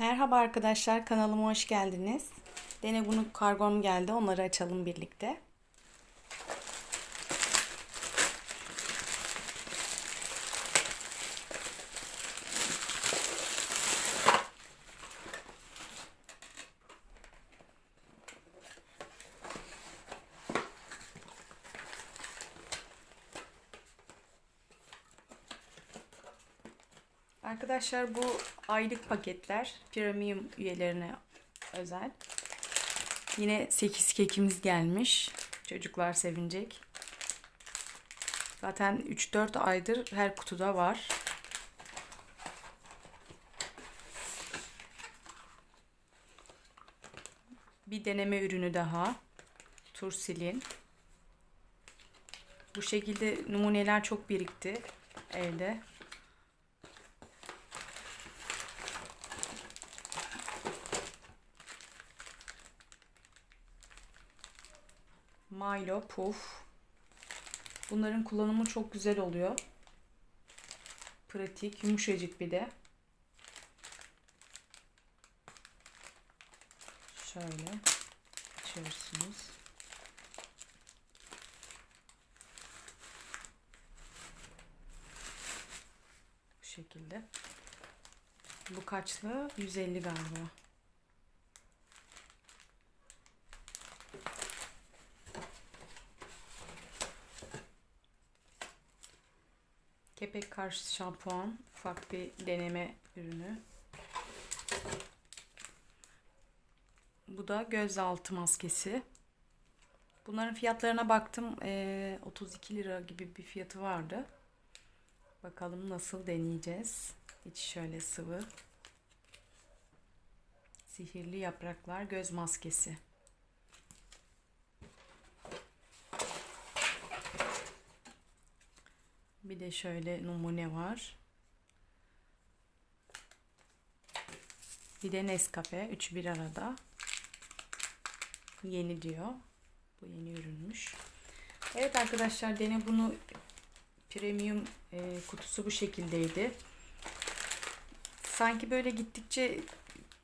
Merhaba arkadaşlar kanalıma hoş geldiniz. Dene bunu kargom geldi onları açalım birlikte. Arkadaşlar bu aylık paketler premium üyelerine özel. Yine 8 kekimiz gelmiş. Çocuklar sevinecek. Zaten 3-4 aydır her kutuda var. Bir deneme ürünü daha. Tursilin. Bu şekilde numuneler çok birikti evde. Milo, Puff. Bunların kullanımı çok güzel oluyor. Pratik, yumuşacık bir de. Şöyle açıyorsunuz. Bu şekilde. Bu kaçlı? 150 galiba. Kepek karşı şampuan. Ufak bir deneme ürünü. Bu da gözaltı maskesi. Bunların fiyatlarına baktım. Ee, 32 lira gibi bir fiyatı vardı. Bakalım nasıl deneyeceğiz. İçi şöyle sıvı. Sihirli yapraklar göz maskesi. Bir de şöyle numune var. Bir de Nescafe. Üçü bir arada. Yeni diyor. Bu yeni ürünmüş. Evet arkadaşlar dene bunu premium e, kutusu bu şekildeydi. Sanki böyle gittikçe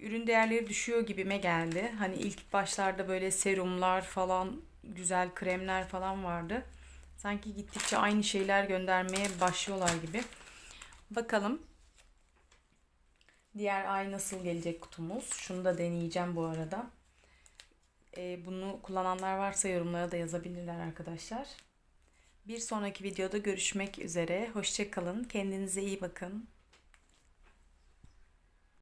ürün değerleri düşüyor gibime geldi. Hani ilk başlarda böyle serumlar falan güzel kremler falan vardı. Sanki gittikçe aynı şeyler göndermeye başlıyorlar gibi. Bakalım. Diğer ay nasıl gelecek kutumuz? Şunu da deneyeceğim bu arada. Ee, bunu kullananlar varsa yorumlara da yazabilirler arkadaşlar. Bir sonraki videoda görüşmek üzere. Hoşçakalın. Kendinize iyi bakın.